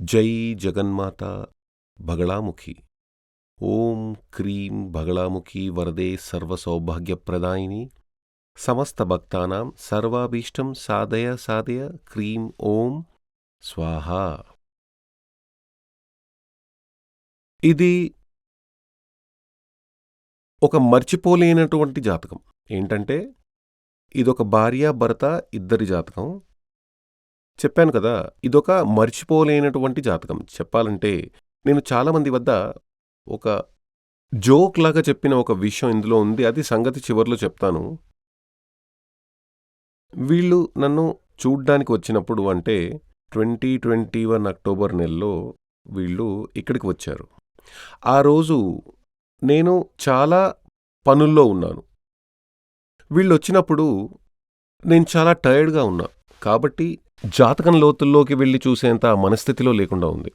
జై జగన్మాత భగళాముఖి. ఓం క్రీం భగళాముఖి వరదే సర్వసౌభాగ్యప్రదాయిని. సమస్త భక్తానాం సర్వాభీష్టం సాధయ సాధయ క్రీం ఓం స్వాహా. ఇది ఒక మర్చిపోలేనటువంటి జాతకం. ఏంటంటే ఇదొక భార్య భర్త ఇద్దరి జాతకం. చెప్పాను కదా ఇదొక మర్చిపోలేనటువంటి జాతకం. చెప్పాలంటే నేను చాలామంది వద్ద ఒక జోక్ లాగా చెప్పిన ఒక విషయం ఇందులో ఉంది అది సంగతి చివర్లో చెప్తాను. వీళ్ళు నన్ను చూడ్డానికి వచ్చినప్పుడు అంటే ట్వంటీ ట్వంటీ వన్ అక్టోబర్ నెలలో వీళ్ళు ఇక్కడికి వచ్చారు. ఆ రోజు నేను చాలా పనుల్లో ఉన్నాను. వీళ్ళు వచ్చినప్పుడు నేను చాలా టైర్డ్గా ఉన్నా. కాబట్టి జాతకం లోతుల్లోకి వెళ్ళి చూసేంత మనస్థితిలో లేకుండా ఉంది.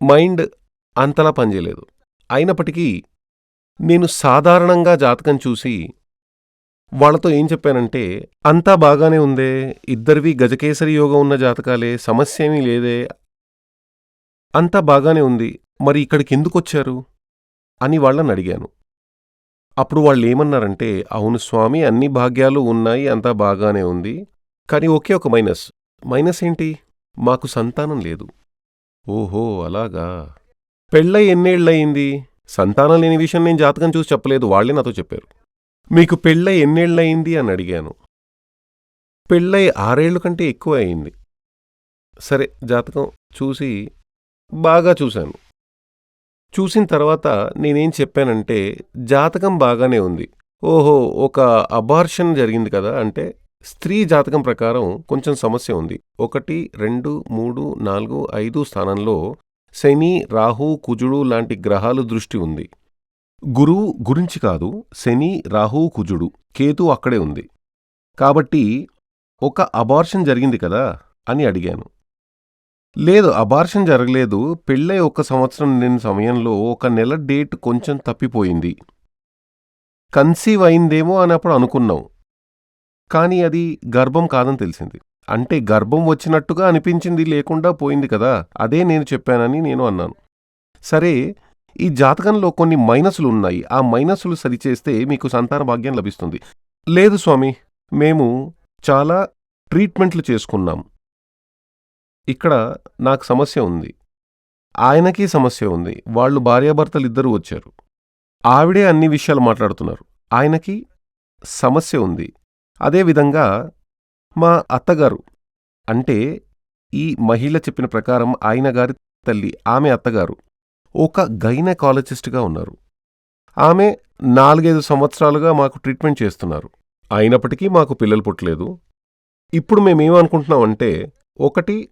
మైండ్ అంతలా పనిచేయలేదు. అయినప్పటికీ నేను సాధారణంగా జాతకం చూసి వాళ్ళతో ఏం చెప్పానంటే అంతా బాగానే ఉందే ఇద్దరివి గజకేసరి యోగం ఉన్న జాతకాలే సమస్య ఏమీ లేదే. అంతా బాగానే ఉంది మరి ఇక్కడికి ఎందుకు వచ్చారు? అని వాళ్ళని అడిగాను. అప్పుడు వాళ్ళు ఏమన్నారంటే అవును స్వామి అన్ని భాగ్యాలు ఉన్నాయి అంతా బాగానే ఉంది. కానీ ఒకే ఒక మైనస్. మైనస్ ఏంటి? మాకు సంతానం లేదు. ఓహో అలాగా. పెళ్ళై ఎన్నేళ్ళయింది సంతానం లేని విషయం నేను జాతకం చూసి చెప్పలేదు. వాళ్ళే నాతో చెప్పారు. మీకు పెళ్ళై ఎన్నేళ్ళయింది అని అడిగాను. పెళ్ళై ఆరేళ్ళ కంటే ఎక్కువ అయింది. సరే జాతకం చూసి బాగా చూశాను. చూసిన తర్వాత నేనేం చెప్పానంటే జాతకం బాగానే ఉంది. ఓహో ఒక అబార్షన్ జరిగింది కదా అంటే స్త్రీ జాతకం ప్రకారం కొంచెం సమస్య ఉంది. ఒకటి రెండు మూడు నాలుగు ఐదు స్థానంలో శని రాహు కుజుడు లాంటి గ్రహాలు దృష్టి ఉంది. గురువు గురించి కాదు శని రాహు కుజుడు కేతు అక్కడే ఉంది. కాబట్టి ఒక అబార్షన్ జరిగింది కదా అని అడిగాను. లేదు అబార్షన్ జరగలేదు. పెళ్ళై ఒక సంవత్సరం నిన్న సమయంలో ఒక నెల డేట్ కొంచెం తప్పిపోయింది. కన్సీవ్ అయిందేమో అని అప్పుడు అనుకున్నాం. కానీ అది గర్భం కాదని తెలిసింది. అంటే గర్భం వచ్చినట్టుగా అనిపించింది లేకుండా పోయింది కదా అదే నేను చెప్పానని నేను అన్నాను. సరే ఈ జాతకంలో కొన్ని మైనసులు ఉన్నాయి. ఆ మైనసులు సరిచేస్తే మీకు సంతాన భాగ్యం లభిస్తుంది. లేదు స్వామి మేము చాలా ట్రీట్మెంట్లు చేసుకున్నాం. ఇక్కడ నాకు సమస్య ఉంది. ఆయనకి సమస్య ఉంది. వాళ్ళు భార్యాభర్తలు ఇద్దరూ వచ్చారు. ఆవిడే అన్ని విషయాలు మాట్లాడుతున్నారు. ఆయనకి సమస్య ఉంది. అదేవిధంగా మా అత్తగారు అంటే ఈ మహిళ చెప్పిన ప్రకారం ఆయన గారి తల్లి ఆమె అత్తగారు ఒక గైనకాలజిస్ట్గా ఉన్నారు. ఆమె నాలుగైదు సంవత్సరాలుగా మాకు ట్రీట్మెంట్ చేస్తున్నారు. అయినప్పటికీ మాకు పిల్లలు పుట్టలేదు. ఇప్పుడు మేమేమనుకుంటున్నామంటే ఒకటి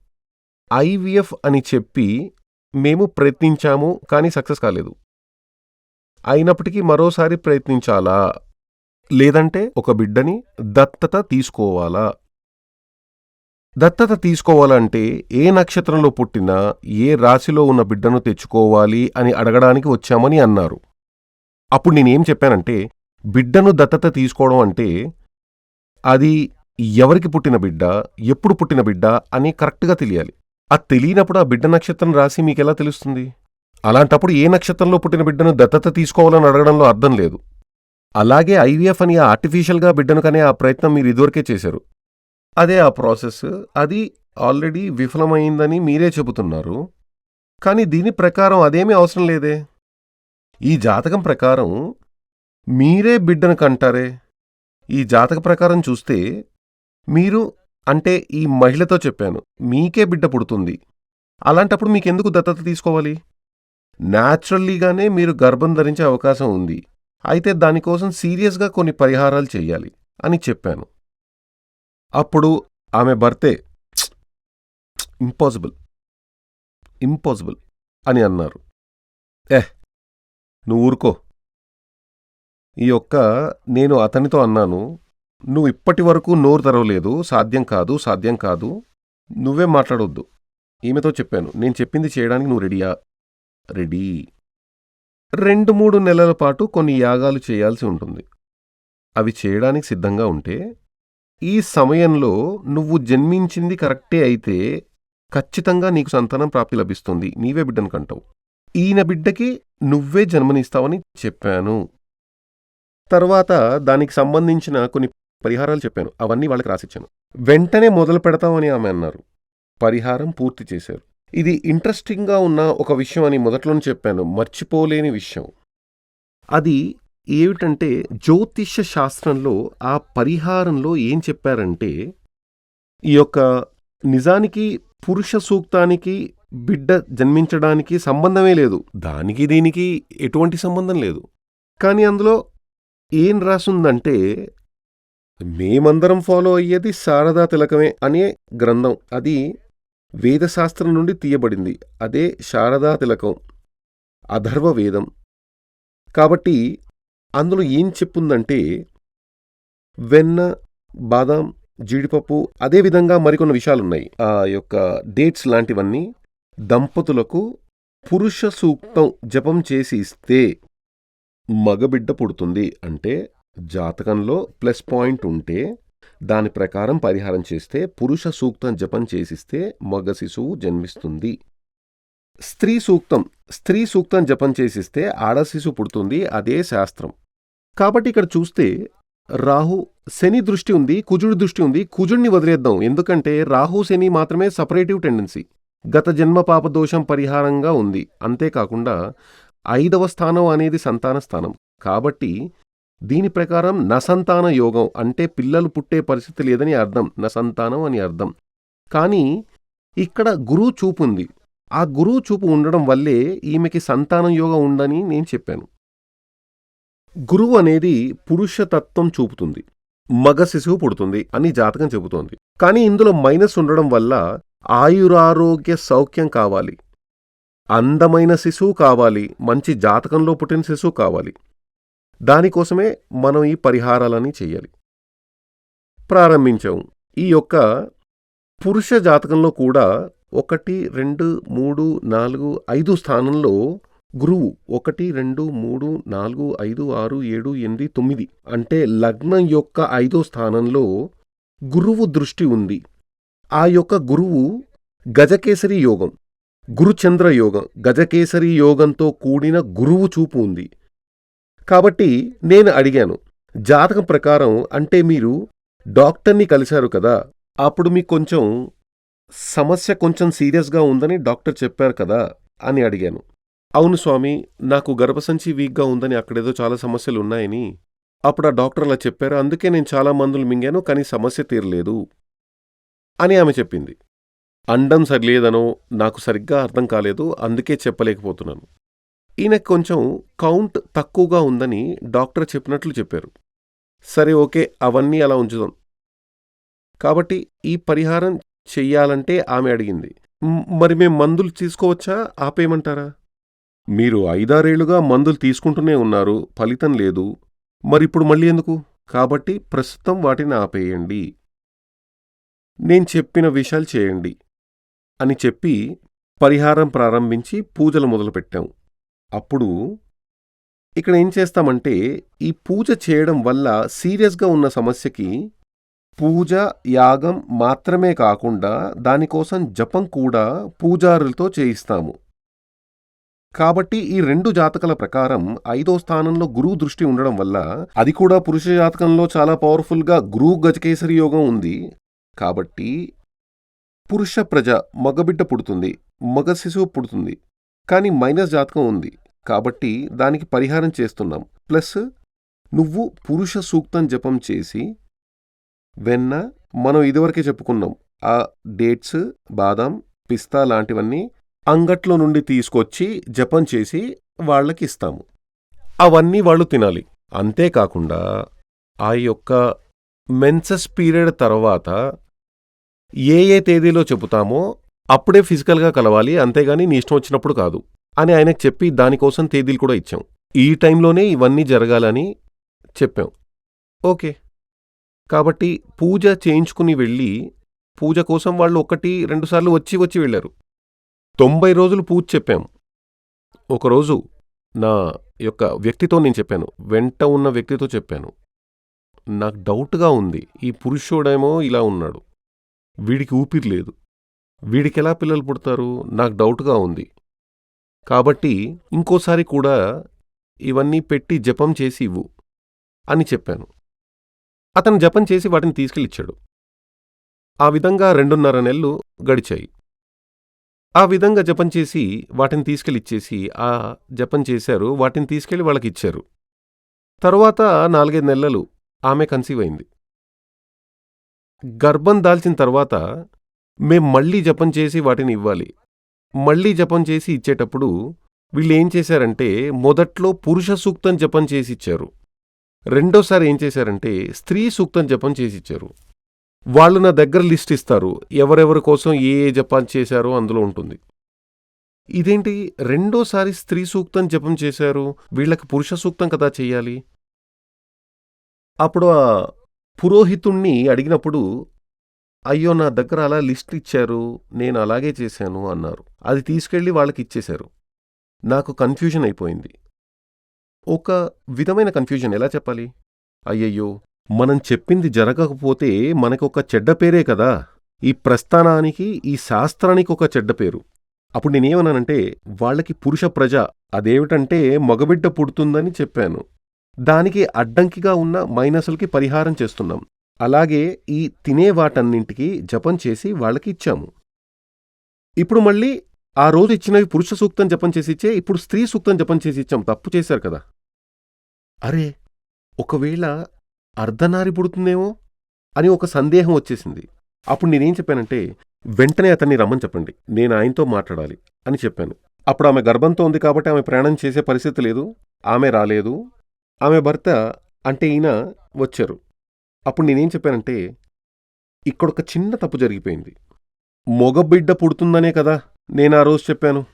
ఐవిఎఫ్ అని చెప్పి మేము ప్రయత్నించాము కానీ సక్సెస్ కాలేదు. అయినప్పటికీ మరోసారి ప్రయత్నించాలా? లేదంటే ఒక బిడ్డని దత్తత తీసుకోవాలా? దత్తత తీసుకోవాలంటే ఏ నక్షత్రంలో పుట్టినా ఏ రాశిలో ఉన్న బిడ్డను తెచ్చుకోవాలి అని అడగడానికి వచ్చామని అన్నారు. అప్పుడు నేనేం చెప్పానంటే బిడ్డను దత్తత తీసుకోవడం అంటే అది ఎవరికి పుట్టిన బిడ్డ ఎప్పుడు పుట్టిన బిడ్డ అని కరెక్ట్గా తెలియాలి. అది తెలియనప్పుడు ఆ బిడ్డ నక్షత్రం రాసి మీకెలా తెలుస్తుంది? అలాంటప్పుడు ఏ నక్షత్రంలో పుట్టిన బిడ్డను దత్తత తీసుకోవాలని అడగడంలో అర్థం లేదు. అలాగే ఐవీఎఫ్ అని ఆర్టిఫిషియల్గా బిడ్డను కనే ఆ ప్రయత్నం మీరు ఇదివరకే చేశారు. అదే ఆ ప్రాసెస్ అది ఆల్రెడీ విఫలమైందని మీరే చెబుతున్నారు. కానీ దీని ప్రకారం అదేమీ అవసరం లేదే. ఈ జాతకం ప్రకారం మీరే బిడ్డను కంటారే ఈ జాతక ప్రకారం చూస్తే మీరు అంటే ఈ మహిళతో చెప్పాను మీకే బిడ్డ పుడుతుంది. అలాంటప్పుడు మీకెందుకు దత్తత తీసుకోవాలి? న్యాచురల్లీగానే మీరు గర్భం ధరించే అవకాశం ఉంది. అయితే దానికోసం సీరియస్గా కొన్ని పరిహారాలు చెయ్యాలి అని చెప్పాను. అప్పుడు ఆమె భర్తే ఇంపాసిబుల్ ఇంపాసిబుల్ అని అన్నారు. ఎహ్ నువ్వు ఊరుకో. ఈ యొక్క నేను అతనితో అన్నాను నువ్వు ఇప్పటి వరకు నోరు తెరవలేదు సాధ్యం కాదు సాధ్యం కాదు నువ్వే మాట్లాడొద్దు. ఈమెతో చెప్పాను నేను చెప్పింది చేయడానికి నువ్వు రెడీయా? రెడీ. రెండు మూడు నెలల పాటు కొన్ని యాగాలు చేయాల్సి ఉంటుంది. అవి చేయడానికి సిద్ధంగా ఉంటే ఈ సమయంలో నువ్వు జన్మించింది కరెక్టే అయితే ఖచ్చితంగా నీకు సంతానం ప్రాప్తి లభిస్తుంది. నీవే బిడ్డను కంటావు. ఈయన బిడ్డకి నువ్వే జన్మనిస్తావని చెప్పాను. తర్వాత దానికి సంబంధించిన కొన్ని పరిహారాలు చెప్పాను. అవన్నీ వాళ్ళకి రాసిచ్చాను. వెంటనే మొదలు పెడతామని ఆమె అన్నారు. పరిహారం పూర్తి చేశారు. ఇది ఇంట్రెస్టింగ్గా ఉన్న ఒక విషయం అని మొదట్లోనే చెప్పాను మర్చిపోలేని విషయం. అది ఏమిటంటే జ్యోతిష్య శాస్త్రంలో ఆ పరిహారంలో ఏం చెప్పారంటే ఈ యొక్క నిజానికి పురుష సూక్తానికి బిడ్డ జన్మించడానికి సంబంధమే లేదు. దానికి దీనికి ఎటువంటి సంబంధం లేదు. కానీ అందులో ఏం రాసుందంటే మేమందరం ఫాలో అయ్యేది శారదా తిలకమే అనే గ్రంథం. అది వేదశాస్త్రం నుండి తీయబడింది. అదే శారదా తిలకం. అధర్వ వేదం కాబట్టి అందులో ఏం చెప్పుందంటే వెన్న బాదాం జీడిపప్పు అదేవిధంగా మరికొన్ని విషయాలున్నాయి. ఆ యొక్క డేట్స్ లాంటివన్నీ దంపతులకు పురుష సూక్తం జపం చేసి ఇస్తే మగబిడ్డ పుడుతుంది. అంటే జాతకంలో ప్లస్ పాయింట్ ఉంటే దాని ప్రకారం పరిహారం చేస్తే పురుష సూక్తం జపం చేసిస్తే మగ శిశువు జన్మిస్తుంది. స్త్రీ సూక్తం స్త్రీ సూక్తం జపం చేసిస్తే ఆడ శిశువు పుడుతుంది అదే శాస్త్రం. కాబట్టి ఇక్కడ చూస్తే రాహు శని దృష్టి ఉంది కుజుడి దృష్టి ఉంది కుజుడిని వదిలేద్దాం. ఎందుకంటే రాహు శని మాత్రమే సపరేటివ్ టెండెన్సీ. గత జన్మ పాపదోషం పరిహారంగా ఉంది. అంతేకాకుండా ఐదవ స్థానం అనేది సంతాన స్థానం. కాబట్టి దీని ప్రకారం నసంతాన యోగం అంటే పిల్లలు పుట్టే పరిస్థితి లేదని అర్థం. నసంతానం అని అర్థం. కానీ ఇక్కడ గురువు చూపు ఉంది. ఆ గురువు చూపు ఉండడం వల్లే ఈమెకి సంతానం యోగం ఉందని నేను చెప్పాను. గురువు అనేది పురుషతత్వం చూపుతుంది. మగ శిశువు పుడుతుంది అని జాతకం చెబుతోంది. కానీ ఇందులో మైనస్ ఉండడం వల్ల ఆయురారోగ్య సౌఖ్యం కావాలి. అందమైన శిశువు కావాలి. మంచి జాతకంలో పుట్టిన శిశువు కావాలి. దానికోసమే మనం ఈ పరిహారాలని చెయ్యాలి. ప్రారంభించాము. ఈ యొక్క పురుష జాతకంలో కూడా ఒకటి రెండు మూడు నాలుగు ఐదు స్థానంలో గురువు ఒకటి రెండు మూడు నాలుగు ఐదు ఆరు ఏడు ఎనిమిది తొమ్మిది అంటే లగ్నం యొక్క ఐదో స్థానంలో గురువు దృష్టి ఉంది. ఆ యొక్క గురువు గజకేసరి యోగం గురుచంద్ర యోగం గజకేసరి యోగంతో కూడిన గురువు చూపు ఉంది. కాబట్టి నేను అడిగాను జాతకం ప్రకారం అంటే మీరు డాక్టర్ని కలిశారు కదా అప్పుడు మీకు కొంచెం సమస్య కొంచెం సీరియస్గా ఉందని డాక్టర్ చెప్పారు కదా అని అడిగాను. అవును స్వామి నాకు గర్భసంచి వీక్గా ఉందని అక్కడేదో చాలా సమస్యలు ఉన్నాయని అప్పుడు ఆ డాక్టర్ అలా చెప్పారు అందుకే నేను చాలా మందులు మింగాను కానీ సమస్య తీరలేదు అని ఆమె చెప్పింది. అండం సరిలేదనో నాకు సరిగ్గా అర్థం కాలేదు అందుకే చెప్పలేకపోతున్నాను. ఈయనకు కొంచెం కౌంట్ తక్కువగా ఉందని డాక్టర్ చెప్పినట్లు చెప్పారు. సరే ఓకే అవన్నీ అలా ఉంచుదాం. కాబట్టి ఈ పరిహారం చెయ్యాలంటే ఆమె అడిగింది. మరి మేం మందులు తీసుకోవచ్చా? ఆపేయమంటారా? మీరు ఐదారేళ్ళుగా మందులు తీసుకుంటూనే ఉన్నారు ఫలితం లేదు. మరిప్పుడు మళ్ళీ ఎందుకు? కాబట్టి ప్రస్తుతం వాటిని ఆపేయండి. నేను చెప్పిన విషయాలు చేయండి అని చెప్పి పరిహారం ప్రారంభించి పూజలు మొదలుపెట్టాం. అప్పుడు ఇక్కడ ఏం చేస్తామంటే ఈ పూజ చేయడం వల్ల సీరియస్గా ఉన్న సమస్యకి పూజ యాగం మాత్రమే కాకుండా దానికోసం జపం కూడా పూజారులతో చేయిస్తాము. కాబట్టి ఈ రెండు జాతకాల ప్రకారం ఐదో స్థానంలో గురువు దృష్టి ఉండడం వల్ల అది కూడా పురుష జాతకంలో చాలా పవర్ఫుల్గా గురువు గజకేసరి యోగం ఉంది. కాబట్టి పురుష ప్రజ మగబిడ్డ పుడుతుంది మగ శిశువు పుడుతుంది కానీ మైనస్ జాతకం ఉంది. కాబట్టి దానికి పరిహారం చేస్తున్నాం. ప్లస్ నువ్వు పురుష సూక్తం జపం చేసి వెన్న మనం ఇదివరకే చెప్పుకున్నాం. ఆ డేట్స్ బాదాం పిస్తా లాంటివన్నీ అంగట్లో నుండి తీసుకొచ్చి జపం చేసి వాళ్ళకి ఇస్తాము. అవన్నీ వాళ్ళు తినాలి. అంతేకాకుండా ఆ యొక్క మెన్సస్ పీరియడ్ తర్వాత ఏ ఏ తేదీలో చెబుతామో అప్పుడే ఫిజికల్గా కలవాలి. అంతేగాని నీ ఇష్టం వచ్చినప్పుడు కాదు. అని ఆయనకు చెప్పి దానికోసం తేదీలు కూడా ఇచ్చాం. ఈ టైంలోనే ఇవన్నీ జరగాలని చెప్పాం. ఓకే. కాబట్టి పూజ చేయించుకుని వెళ్ళి పూజ కోసం వాళ్ళు ఒకటి రెండుసార్లు వచ్చి వచ్చి వెళ్ళారు. తొంభై రోజులు పూజ చెప్పాం. ఒకరోజు నా యొక్క వ్యక్తితో నేను చెప్పాను. వెంట ఉన్న వ్యక్తితో చెప్పాను. నాకు డౌట్గా ఉంది. ఈ పురుషుడేమో ఇలా ఉన్నాడు. వీడికి ఊపిరి లేదు. వీడికెలా పిల్లలు పుడతారు? నాకు డౌట్గా ఉంది. కాబట్టి ఇంకోసారి కూడా ఇవన్నీ పెట్టి జపం చేసి ఇవ్వు అని చెప్పాను. అతను జపం చేసి వాటిని తీసుకెళ్ళిచ్చాడు. ఆ విధంగా రెండున్నర నెలలు గడిచాయి. ఆ విధంగా జపం చేసి వాటిని తీసుకెళ్ళిచ్చేసి ఆ జపం చేశారు వాటిని తీసుకెళ్ళి వాళ్ళకి ఇచ్చారు తరువాత నాలుగైదు నెలలు ఆమె కన్సీవ్ అయింది. గర్భం దాల్చిన తర్వాత మేం మళ్ళీ జపం చేసి వాటిని ఇవ్వాలి. మళ్ళీ జపం చేసి ఇచ్చేటప్పుడు వీళ్ళు ఏం చేశారంటే మొదట్లో పురుష సూక్తం జపం చేసి ఇచ్చారు. రెండోసారి ఏం చేశారంటే స్త్రీ సూక్తం జపం చేసి ఇచ్చారు. వాళ్ళు నా దగ్గర లిస్ట్ ఇస్తారు. ఎవరెవరి కోసం ఏ ఏ జపం చేశారో అందులో ఉంటుంది. ఇదేంటి? రెండోసారి స్త్రీ సూక్తం జపం చేశారు. వీళ్ళకి పురుష సూక్తం కదా చెయ్యాలి అప్పుడు ఆ పురోహితుణ్ణి అడిగినప్పుడు అయ్యో నా దగ్గర అలా లిస్ట్ ఇచ్చారు నేను అలాగే చేశాను అన్నారు. అది తీసుకెళ్ళి వాళ్ళకి ఇచ్చేశారు. నాకు కన్ఫ్యూజన్ అయిపోయింది. ఒక విధమైన కన్ఫ్యూజన్ ఎలా చెప్పాలి? అయ్యయ్యో మనం చెప్పింది జరగకపోతే మనకొక చెడ్డ పేరే కదా. ఈ ప్రస్థానానికి ఈ శాస్త్రానికి ఒక చెడ్డ పేరు. అప్పుడు నేనేమన్నానంటే వాళ్ళకి పురుష ప్రజ అదేమిటంటే మగబిడ్డ పుడుతుందని చెప్పాను. దానికి అడ్డంకిగా ఉన్న మైనసులకి పరిహారం చేస్తున్నాం. అలాగే ఈ తినే వాటన్నింటికి జపం చేసి వాళ్ళకి ఇచ్చాము ఇప్పుడు మళ్ళీ ఆ రోజు ఇచ్చినవి పురుష సూక్తం జపం చేసి ఇచ్చే ఇప్పుడు స్త్రీ సూక్తం జపం చేసి ఇచ్చాం. తప్పు చేశారు కదా. అరే ఒకవేళ అర్ధనారి పుడుతుందేమో అని ఒక సందేహం వచ్చేసింది. అప్పుడు నేనేం చెప్పానంటే వెంటనే అతన్ని రమ్మని చెప్పండి. నేను ఆయనతో మాట్లాడాలి అని చెప్పాను. అప్పుడు ఆమె గర్భంతో ఉంది కాబట్టి ఆమె ప్రయాణం చేసే పరిస్థితి లేదు. ఆమె రాలేదు. ఆమె భర్త అంటే ఈయన వచ్చారు. అప్పుడు నేనేం చెప్పానంటే ఇక్కడొక చిన్న తప్పు జరిగిపోయింది. మొగబిడ్డ పుడుతుందనే కదా నేను ఆ రోజు చెప్పాను.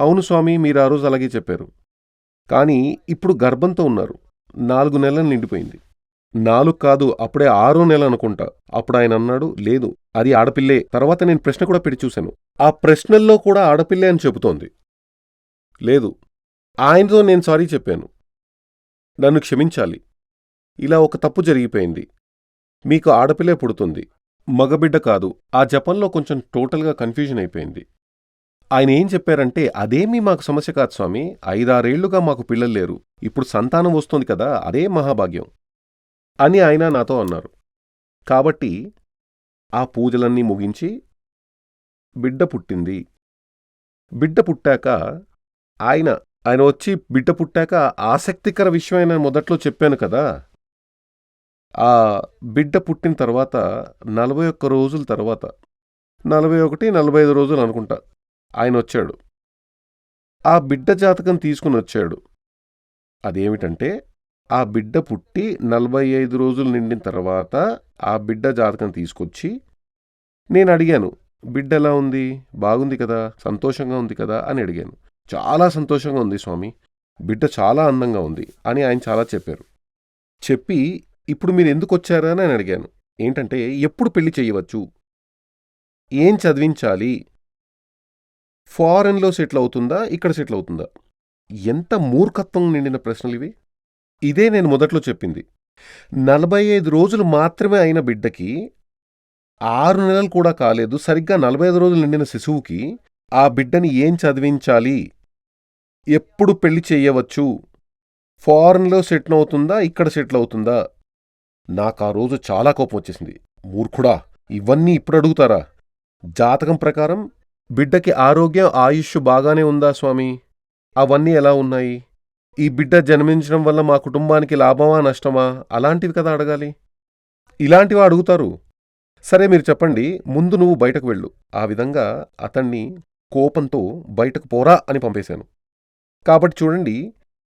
అవును స్వామి మీరు ఆ రోజు అలాగే చెప్పారు. కానీ ఇప్పుడు గర్భంతో ఉన్నారు. నాలుగు నెలలు నిండిపోయింది. నాలుగు కాదు అప్పుడే ఆరో నెల అనుకుంటా. అప్పుడు ఆయన అన్నాడు లేదు అది ఆడపిల్లే. తర్వాత నేను ప్రశ్న కూడా పెట్టి చూశాను. ఆ ప్రశ్నల్లో కూడా ఆడపిల్లే అని చెబుతోంది. లేదు ఆయనతో నేను సారీ చెప్పాను. నన్ను క్షమించాలి. ఇలా ఒక తప్పు జరిగిపోయింది. మీకు ఆడపిల్లే పుడుతుంది. మగబిడ్డ కాదు. ఆ జపంలో కొంచెం టోటల్గా కన్ఫ్యూజన్ అయిపోయింది. ఆయన ఏం చెప్పారంటే అదేమీ మాకు సమస్య కాదు స్వామి. ఐదారేళ్ళుగా మాకు పిల్లలు లేరు. ఇప్పుడు సంతానం వస్తుంది కదా అదే మహాభాగ్యం. అని ఆయన నాతో అన్నారు. కాబట్టి ఆ పూజలన్నీ ముగించి బిడ్డ పుట్టింది. బిడ్డ పుట్టాక ఆయన ఆయన వచ్చి బిడ్డ పుట్టాక ఆసక్తికర విషయమైన మొదట్లో చెప్పాను కదా ఆ బిడ్డ పుట్టిన తర్వాత నలభై ఒక్క రోజుల తర్వాత నలభై ఒకటి నలభై ఐదు రోజులు అనుకుంటా ఆయన వచ్చాడు. ఆ బిడ్డ జాతకం తీసుకుని వచ్చాడు. అదేమిటంటే ఆ బిడ్డ పుట్టి నలభై ఐదు రోజులు నిండిన తర్వాత ఆ బిడ్డ జాతకం తీసుకొచ్చి నేను అడిగాను బిడ్డ ఎలా ఉంది? బాగుంది కదా? సంతోషంగా ఉంది కదా? అని అడిగాను. చాలా సంతోషంగా ఉంది స్వామి. బిడ్డ చాలా అందంగా ఉంది అని ఆయన చాలా చెప్పారు. చెప్పి ఇప్పుడు మీరు ఎందుకు వచ్చారా అని అడిగాను. ఏంటంటే ఎప్పుడు పెళ్ళి చేయవచ్చు? ఏం చదివించాలి? ఫారెన్లో సెటిల్ అవుతుందా? ఇక్కడ సెటిల్ అవుతుందా? ఎంత మూర్ఖత్వం నిండిన ప్రశ్నలు ఇవి. ఇదే నేను మొదట్లో చెప్పింది. నలభై ఐదు రోజులు మాత్రమే అయిన బిడ్డకి ఆరు నెలలు కూడా కాలేదు. సరిగ్గా నలభై ఐదు రోజులు నిండిన శిశువుకి ఆ బిడ్డని ఏం చదివించాలి? ఎప్పుడు పెళ్ళి చెయ్యవచ్చు ఫారెన్లో సెటిల్ అవుతుందా? ఇక్కడ సెటిల్ అవుతుందా? నాకు ఆ రోజు చాలా కోపం వచ్చేసింది. మూర్ఖుడా ఇవన్నీ ఇప్పుడు అడుగుతారా? జాతకం ప్రకారం బిడ్డకి ఆరోగ్యం ఆయుష్ బాగానే ఉందా స్వామి? అవన్నీ ఎలా ఉన్నాయి? ఈ బిడ్డ జన్మించడం వల్ల మా కుటుంబానికి లాభమా నష్టమా? అలాంటివి కదా అడగాలి. ఇలాంటివి అడుగుతారు? సరే మీరు చెప్పండి. ముందు నువ్వు బయటకు వెళ్ళు. ఆ విధంగా అతన్ని కోపంతో బయటకు పోరా అని పంపేశాను. కాబట్టి చూడండి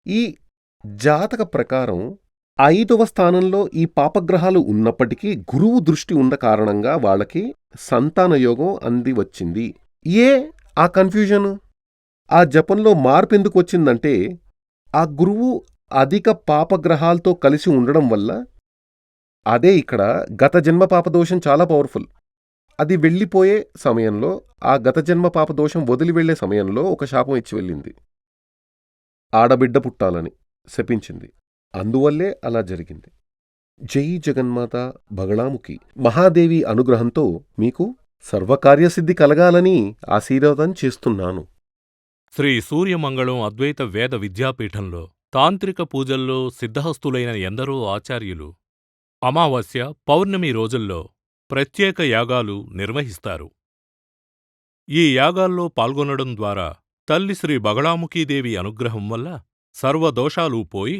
ఈ జాతక ప్రకారం ఐదవ స్థానంలో ఈ పాపగ్రహాలు ఉన్నప్పటికీ గురువు దృష్టి ఉన్న కారణంగా వాళ్ళకి సంతాన యోగం అంది వచ్చింది. ఏ? ఆ కన్ఫ్యూజను ఆ జపంలో మార్పు ఎందుకు వచ్చిందంటే ఆ గురువు అధిక పాపగ్రహాలతో కలిసి ఉండడం వల్ల అదే ఇక్కడ గత జన్మ పాపదోషం చాలా పవర్ఫుల్ అది వెళ్ళిపోయే సమయంలో ఆ గత జన్మ పాపదోషం వదిలి వెళ్ళే సమయంలో ఒక శాపం ఇచ్చి వెళ్ళింది. ఆడబిడ్డ పుట్టాలని శపించింది. అందువల్లే అలా జరిగింది. జై జగన్మాత బగళాముఖి మహాదేవి అనుగ్రహంతో మీకు సర్వకార్యసిద్ధి కలగాలని ఆశీర్వాదం చేస్తున్నాను. శ్రీ సూర్యమంగళం అద్వైత వేద విద్యాపీఠంలో తాంత్రిక పూజల్లో సిద్ధహస్తులైన ఎందరో ఆచార్యులు అమావాస్య పౌర్ణమి రోజుల్లో ప్రత్యేక యాగాలు నిర్వహిస్తారు. ఈ యాగాల్లో పాల్గొనడం ద్వారా తల్లి శ్రీ బగళాముఖీదేవి అనుగ్రహం వల్ల సర్వదోషాలు పోయి